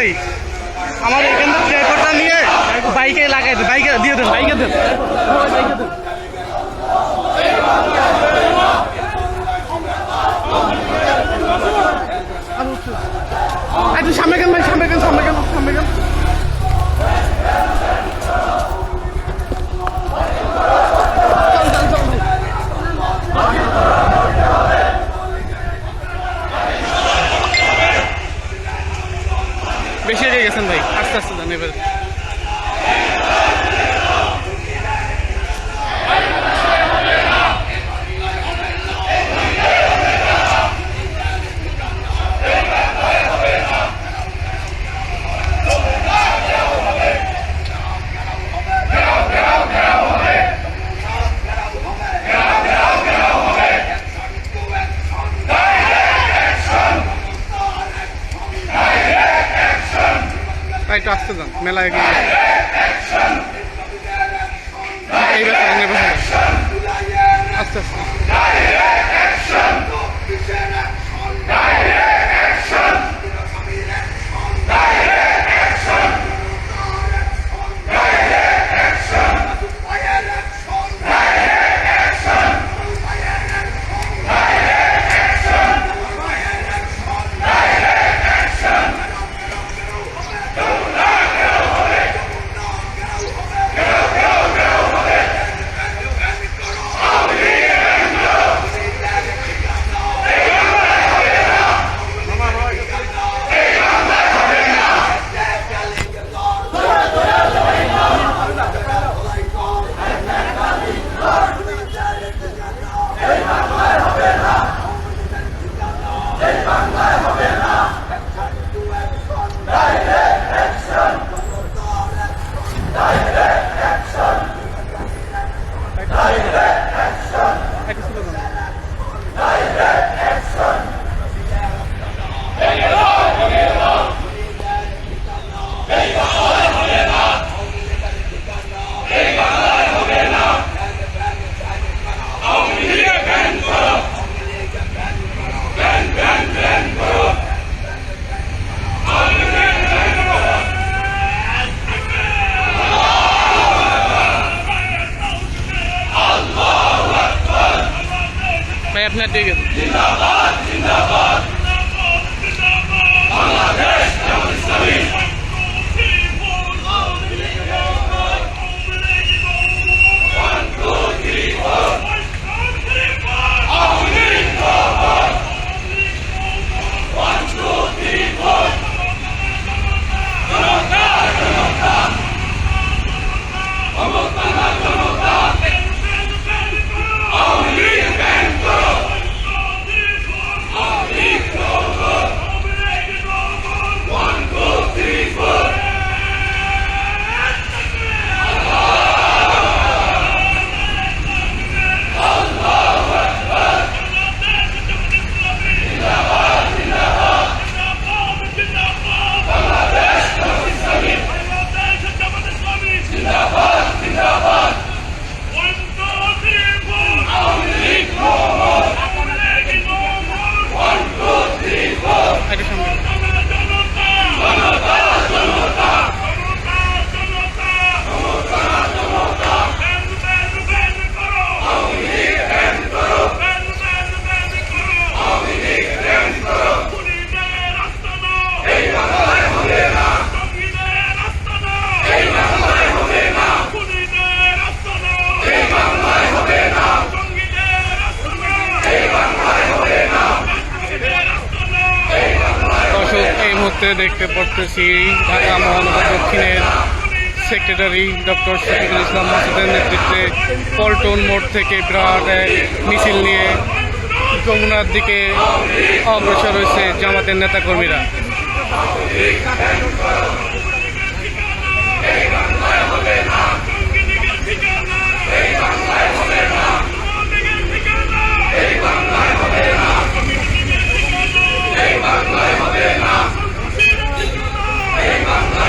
ভাই, আমার এখান থেকে রেকর্ডটা নিয়ে বাইকে লাগাই দেন বাইকে দিয়ে দেন বাইকে দেন। বাইকে দেন একটু সামনে কেন ভাই সামনে কেন সামনে কেন সামনে কেন বেশি এগিয়ে গেছেন ভাই আস্তে আস্তে যান এবার আসতে যান মেলা এগিয়ে গেছে। এইবার চালান, এবার চালান। আস্তে আস্তে একটু slow যান। ভাই পাচ্ছি ঢাকা মহানগর দক্ষিণের সেক্রেটারি ডক্টর শফিকুল ইসলাম মাসুদের নেতৃত্বে পল্টন মোড় থেকে বিরাট এক মিছিল নিয়ে যমুনার দিকে অগ্রসর হয়েছে জামাতের নেতাকর্মীরা। জিন্দাবাদ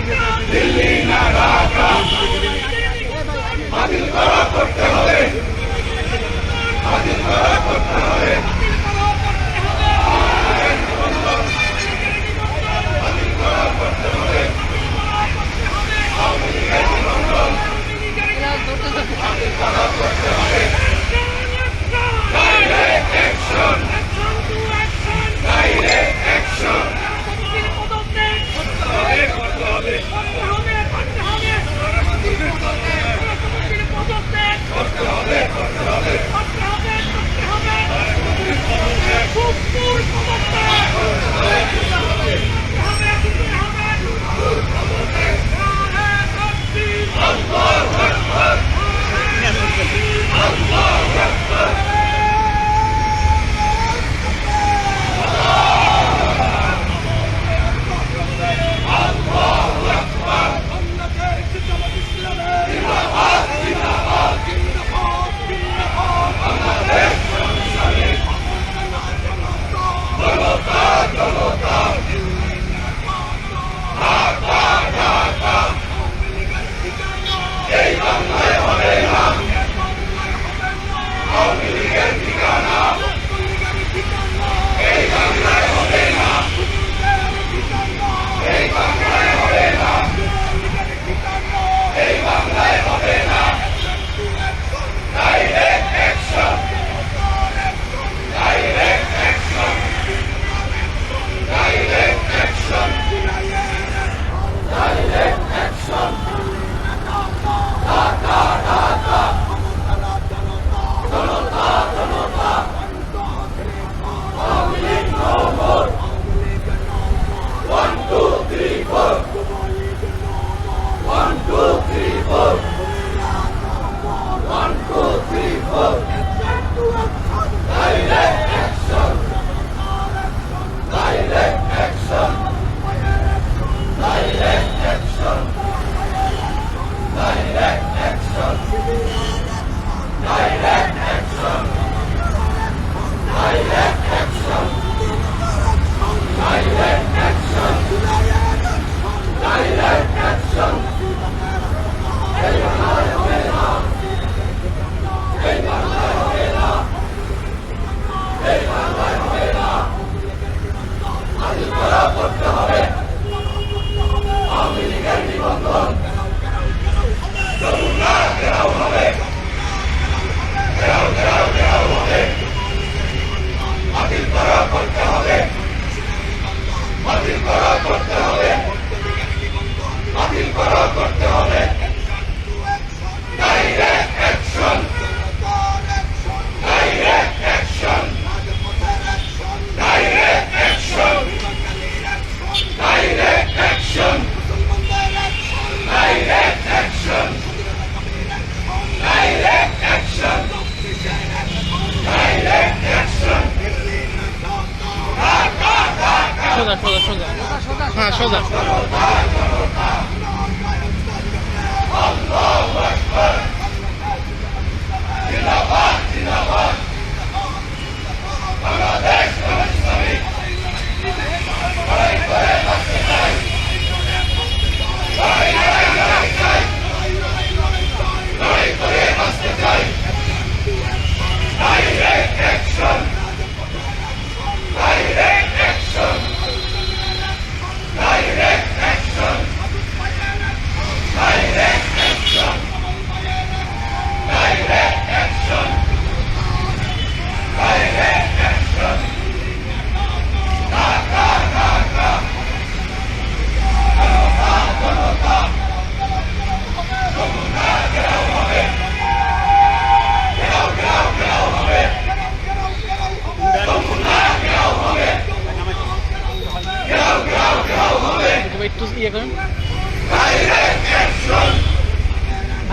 Ninguém nada.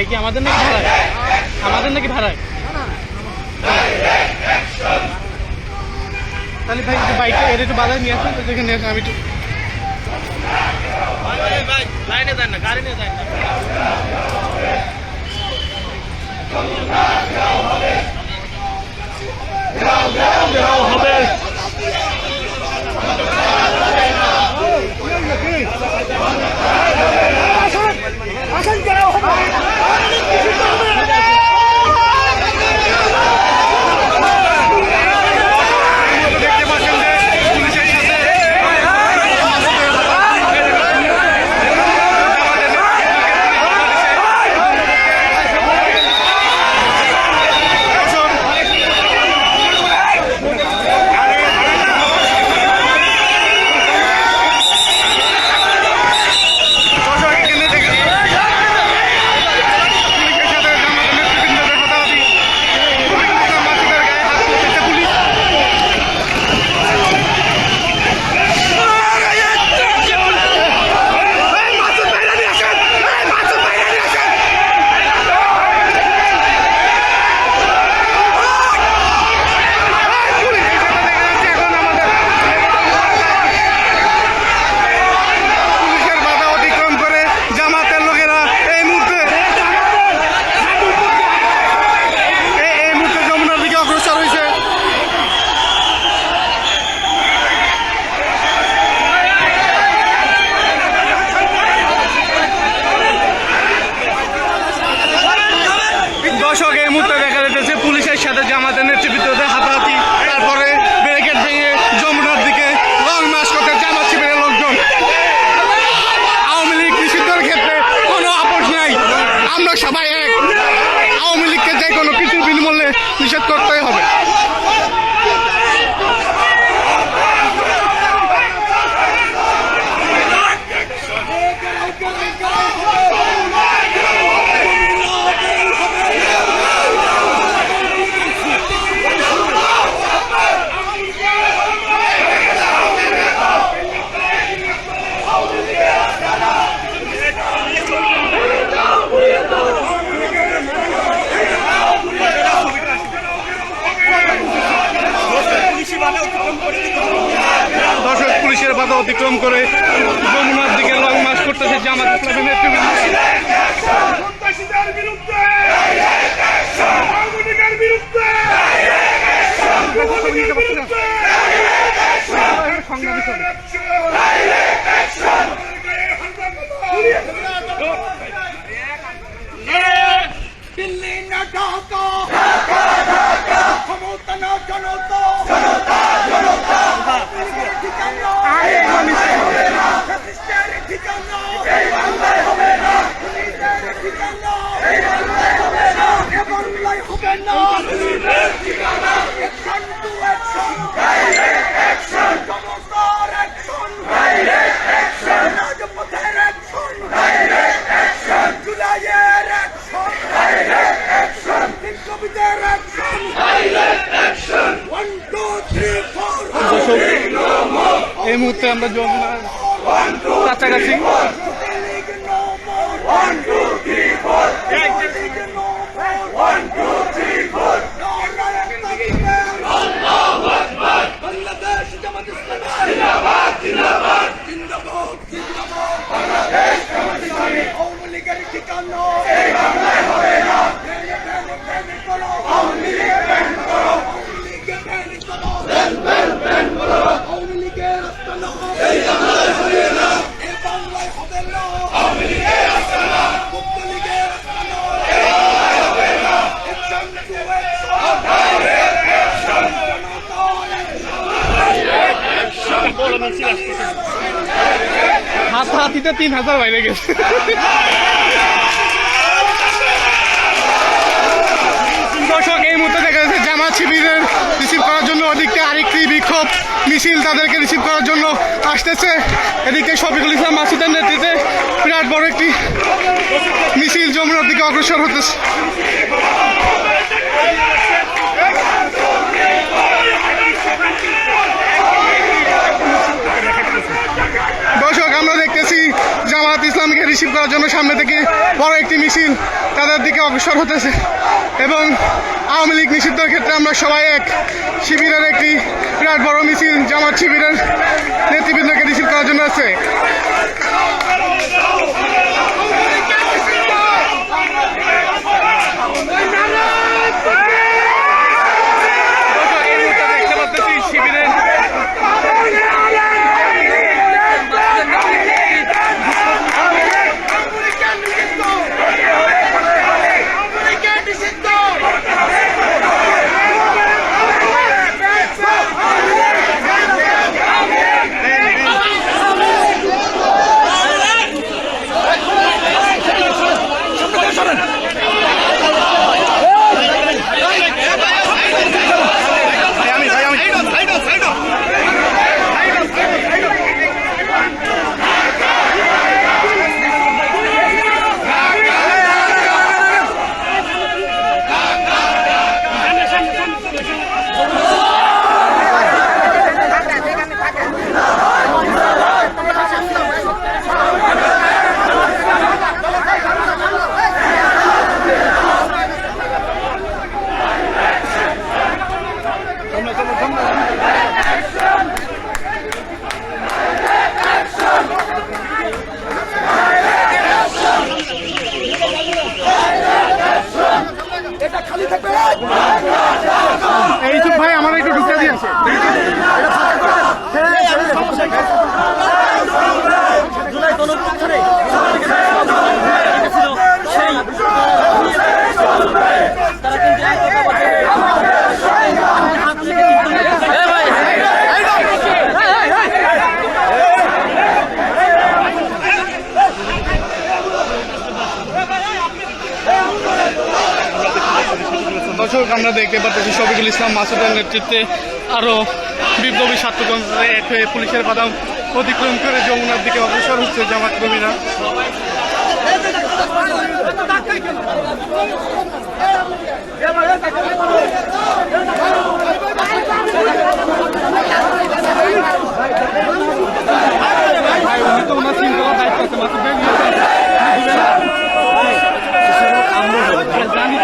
ভাই, কি আমাদের নাকি ভাড়ায়? আমাদের নাকি ভাড়ায়? তাহলে ভাই, একটু বাইকে এর একটু বাজারে নিয়ে আসুন, তো নিয়ে আসুন, আমি একটু লাইনে যান না গাড়ি নিয়ে যান না নিষেধ দর্শক এই মুহূর্তে দেখা যাচ্ছে পুলিশের সাথে জামাতের নেতৃত্ব অতিক্রম করে যমুনার দিকে লং মার্চ করতেছে জামাত ইসলামের নেতৃবৃন্দ। ঢাকা। এই মুহূর্তে আমরা যমুনার কাছাকাছি League no more. One, two, three, four. League no more. One, two, three, four. Bangladesh Jamaat Islami জিন্দাবাদ জিন্দাবাদ জিন্দাবাদ জিন্দাবাদ বাংলাদেশ জামাত ইসলামী আওয়ামী লীগের ঠিকানা এই বাংলায় হবে না ভেঙে ভেঙে ভেঙে করো আওয়ামী লীগের ব্যান করো আওয়ামী লীগের ব্যান করো ব্যান ব্যান ব্যান করো আওয়ামী লীগের আস্তানা এই বাংলায় হবে না এই বাংলায় হবে না আওয়ামী লীগের আস্তানা মুক্ত লীগের আস্তানা এই বাংলায় হবে না একজন টু একজন হাতিতে তিন হাজার বাইরে গেছে। দর্শক, এই মুহূর্তে দেখা যাচ্ছে জামাত শিবিরের রিসিভ করার জন্য। ওদিকটা আরেকটি বিক্ষোভ মিছিল তাদেরকে রিসিভ করার জন্য আসতেছে। এদিকে শফিকুল ইসলাম মাসুদের নেতৃত্বে বিরাট বড় একটি মিছিল। যমুনার দিকে অগ্রসর হতেছে দর্শক আমরা দেখতেছি জামাত ইসলামকে রিসিভ করার জন্য সামনে থেকে বড় একটি মিছিল তাদের দিকে অগ্রসর হতেছে। এবং আওয়ামী লীগ নিষিদ্ধের ক্ষেত্রে আমরা সবাই এক। শিবিরের একটি বিরাট বড় মিছিল জামাত শিবিরের নেতৃবৃন্দকে রিসিভ করার জন্য আছে। দর্শক, দেখতে পাচ্ছি শফিকুল ইসলাম মাসুদের নেতৃত্বে আরও বিপ্লবী ছাত্রকর্মীরা এক হয়ে পুলিশের বাদাম অতিক্রম করে যমুনার দিকে অগ্রসর হচ্ছে জামাত কর্মীরা জানি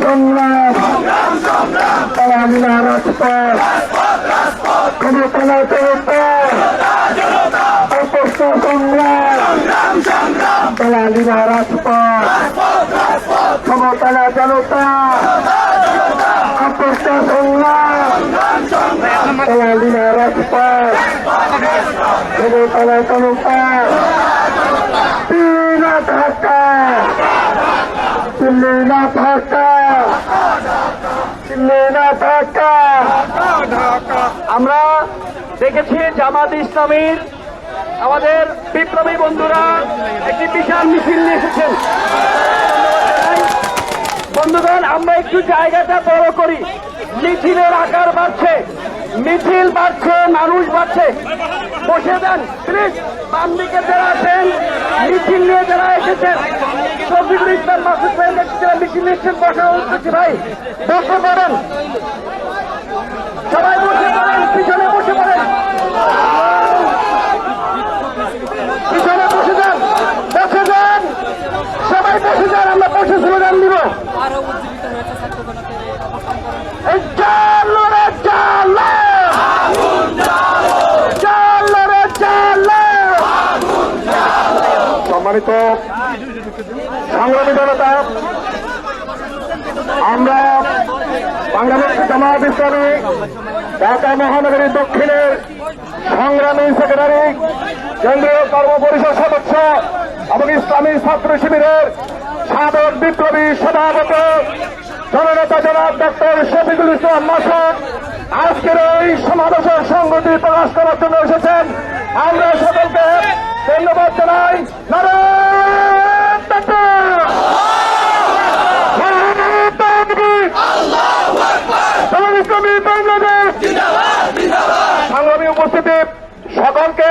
সংগ্রাম তাই আমরা রাজপথ কোনো কোনো অপস্থ সংগ্রাম তাই আমরা রাজপথ ক্ষমতারা জনতা অপস্থ সংগ্রাম তাই আমরা রাজপথ ক্ষমতারা জনতা ইসলামীর আমাদের বিপ্লবী বন্ধুরা একটি বিশাল মিছিল নিয়ে এসেছেন বন্ধুগণ, আমরা একটু জায়গাটা বড় করি। মিছিলের আকার বাড়ছে, মিছিল বাড়ছে, মানুষ বাড়ছে। বসে দেন, প্লিজ বাম দিকে যারা আছেন, মিছিল নিয়ে যারা এসেছেন, শফিকুল ইসলাম, মাসুদ ভাই যারা মিছিল নিচ্ছেন বসা উচিত ভাই, বসে পড়েন। সবাই বসে পড়েন, পিছনে বসে পড়েন পিছনে বসে যান বসে যান সবাই বসে যান আমরা বসে স্লোগান দিব এই চালো রে চালো চালো রে চালো সম্মানিত সংগ্রামী জনতা আমরা বাংলাদেশ জামাত ইসলামী ঢাকা মহানগরী দক্ষিণের সংগ্রামী সেক্রেটারি, কেন্দ্রীয় কর্ম পরিষদ সদস্য এবং ইসলামী ছাত্র শিবিরের সাবেক বিপ্লবী সভাপতি, জননেতা জনাব ডক্টর শফিকুল ইসলাম মাসুদ আজকের এই সমাবেশের সংগতি প্রকাশ করার জন্য এসেছেন আমরা সকলকে ধন্যবাদ জানাই! নারায়ণ তাকবীর! এবং ইসলামী বাংলাদেশ সংগ্রামী উপস্থিতি সকলকে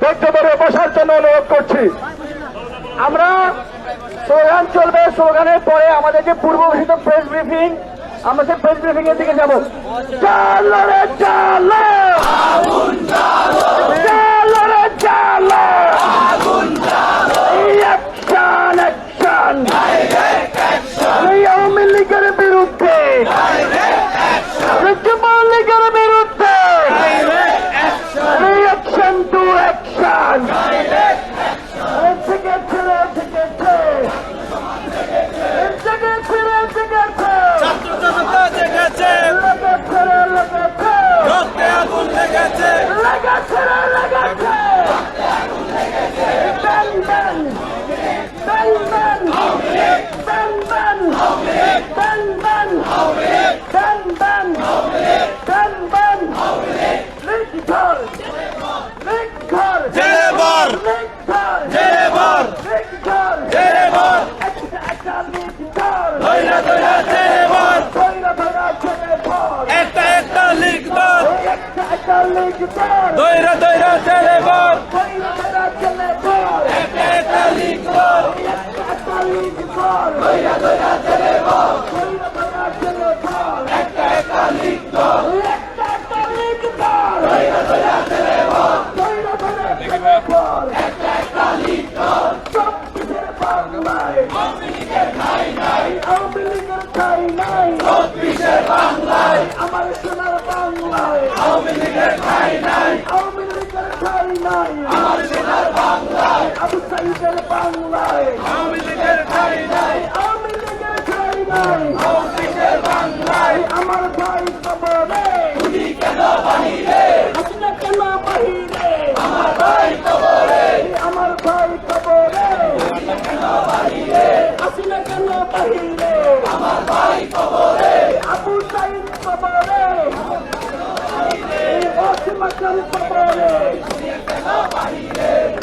ধৈর্য ধরে বসার জন্য অনুরোধ করছি। আমরা স্লোগান চলবে, স্লোগানের পরে আমাদের যে পূর্ব ঘোষিত প্রেস ব্রিফিং আমরা সেই প্রেস ব্রিফিং এর দিকে যাব। বিরুদ্ধে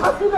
असीं